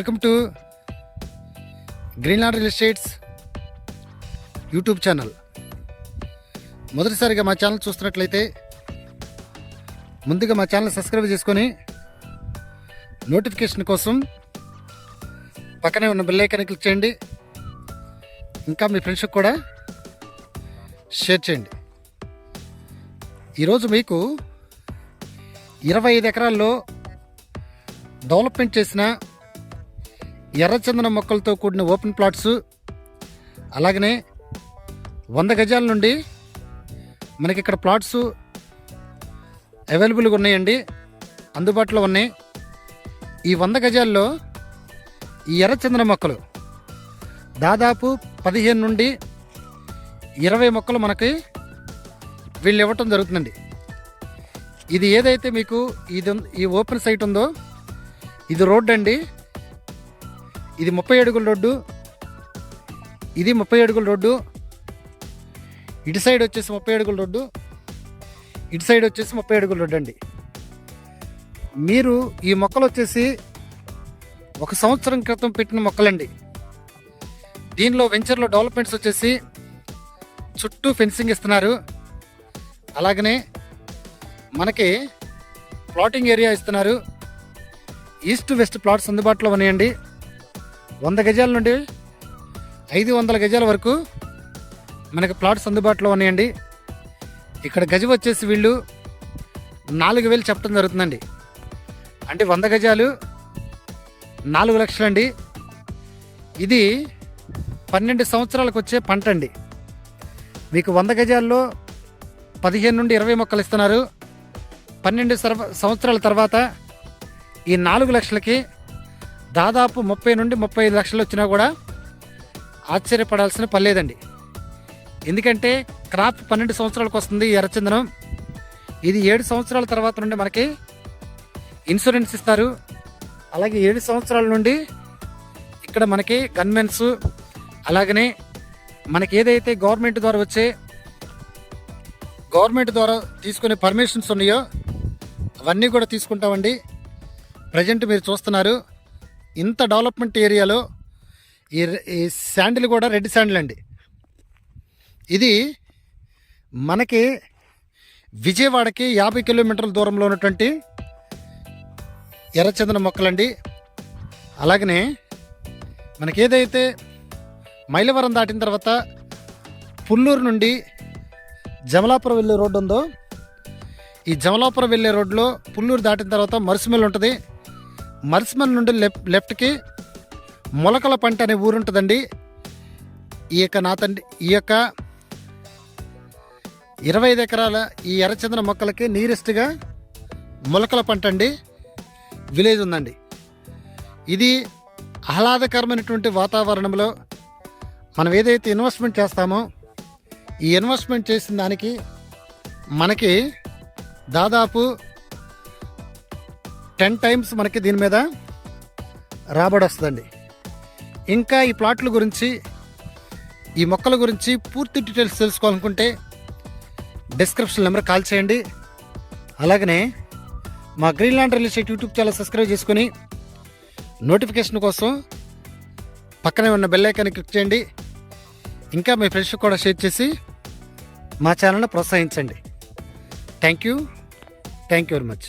Welcome to Greenland real estates YouTube channel. మొదటిసారిగా మా channel చూస్తున్నట్లయితే ముందుగా మా ఛానల్ సబ్స్క్రైబ్ చేసుకొని నోటిఫికేషన్ కోసం పక్కనే ఉన్న బెల్ క్లిక్ చేయండి. ఇంకా మీ ఫ్రెండ్స్కి కూడా షేర్ చేయండి. ఈరోజు మీకు ఇరవై ఐదు ఎకరాల్లో డెవలప్మెంట్ చేసిన ఎర్రచందన మొక్కలతో కూడిన ఓపెన్ ప్లాట్స్ అలాగనే వంద గజాల నుండి మనకి ఇక్కడ ప్లాట్స్ అవైలబుల్గా ఉన్నాయండి. అందుబాటులో ఉన్నాయి. ఈ వంద గజాల్లో ఈ ఎర్రచందన మొక్కలు దాదాపు పదిహేను నుండి ఇరవై మొక్కలు మనకి వీళ్ళు ఇవ్వటం జరుగుతుందండి. ఇది ఏదైతే మీకు ఇది ఈ ఓపెన్ సైట్ ఉందో ఇది రోడ్డు అండి ఇది ముప్పై అడుగుల రోడ్డు. ఇది ముప్పై అడుగుల రోడ్డు. ఇటు సైడ్ వచ్చేసి ముప్పై అడుగుల రోడ్డు. ఇటు సైడ్ వచ్చేసి ముప్పై అడుగుల రోడ్డు అండి. మీరు ఈ మొక్కలు వచ్చేసి ఒక సంవత్సరం క్రితం పెట్టిన మొక్కలండి. దీనిలో వెంచర్లో డెవలప్మెంట్స్ వచ్చేసి చుట్టూ ఫెన్సింగ్ ఇస్తున్నారు. అలాగనే మనకి ప్లాటింగ్ ఏరియా ఇస్తున్నారు. ఈస్ట్ వెస్ట్ ప్లాట్స్ అందుబాటులో ఉన్నాయండి. వంద గజాల నుండి ఐదు వందల గజాల వరకు మనకి ప్లాట్స్ అందుబాటులో ఉన్నాయండి. ఇక్కడ గజం వచ్చేసి వీళ్ళు నాలుగు వేలు చెప్పడం జరుగుతుందండి. అంటే వంద గజాలు నాలుగు లక్షలండి. ఇది పన్నెండు సంవత్సరాలకు వచ్చే పంట అండి మీకు వంద గజాల్లో పదిహేను నుండి ఇరవై మొక్కలు ఇస్తున్నారు. పన్నెండు సంవత్సరాల తర్వాత ఈ నాలుగు లక్షలకి దాదాపు ముప్పై నుండి ముప్పై ఐదు లక్షలు వచ్చినా కూడా ఆశ్చర్యపడాల్సిన పర్లేదండి ఎందుకంటే క్రాప్ పన్నెండు సంవత్సరాలకు వస్తుంది ఈ ఎర్రచందనం ఇది ఏడు సంవత్సరాల తర్వాత నుండి మనకి ఇన్సూరెన్స్ ఇస్తారు. అలాగే ఏడు సంవత్సరాల నుండి ఇక్కడ మనకి గన్మెన్స్ అలాగనే మనకి ఏదైతే గవర్నమెంట్ ద్వారా వచ్చే గవర్నమెంట్ ద్వారా తీసుకునే పర్మిషన్స్ ఉన్నాయో అవన్నీ కూడా తీసుకుంటామండి. ప్రజెంట్ మీరు చూస్తున్నారు. ఇంత డెవలప్మెంట్ ఏరియాలో ఈ ఈ శాండిల్ కూడా రెడ్ శాండిల్ అండి. ఇది మనకి విజయవాడకి యాభై కిలోమీటర్ల దూరంలో ఉన్నటువంటి ఎర్రచందన మొక్కలండి. అలాగనే మనకి ఏదైతే మైలవరం దాటిన తర్వాత పుల్లూరు నుండి జమలాపురం వెళ్ళే రోడ్డు ఉందో ఈ జమలాపురం వెళ్ళే రోడ్లో పుల్లూరు దాటిన తర్వాత మరుసుమెల్ ఉంటుంది. మరుసుమెల్ నుండి లెఫ్ట్ లెఫ్ట్కి మొలకల పంట అనే ఊరుంటుందండి. ఈ యొక్క నా తండ్రి ఈ యొక్క ఇరవై ఐదు ఎకరాల ఈ ఎర్రచందన మొక్కలకి నీరెస్ట్గా మొలకల పంట అండి. విలేజ్ ఉందండి. ఇది ఆహ్లాదకరమైనటువంటి వాతావరణంలో మనం ఏదైతే ఇన్వెస్ట్మెంట్ చేస్తామో ఈ ఇన్వెస్ట్మెంట్ చేసిన దానికి మనకి దాదాపు టెన్ టైమ్స్ మనకి దీని మీద రాబడి వస్తుందండి ఇంకా ఈ ప్లాట్ల గురించి ఈ మొక్కల గురించి పూర్తి డీటెయిల్స్ తెలుసుకోవాలనుకుంటే డిస్క్రిప్షన్ నెంబర్ కాల్ చేయండి. అలాగనే మా Greenland real estate YouTube channel subscribe చేసుకొని నోటిఫికేషన్ కోసం పక్కనే ఉన్న బెల్ ఐకాన్ని క్లిక్ చేయండి. ఇంకా మీ ఫ్రెండ్స్ కూడా షేర్ చేసి మా ఛానల్ని ప్రోత్సహించండి. Thank you. Thank you very much.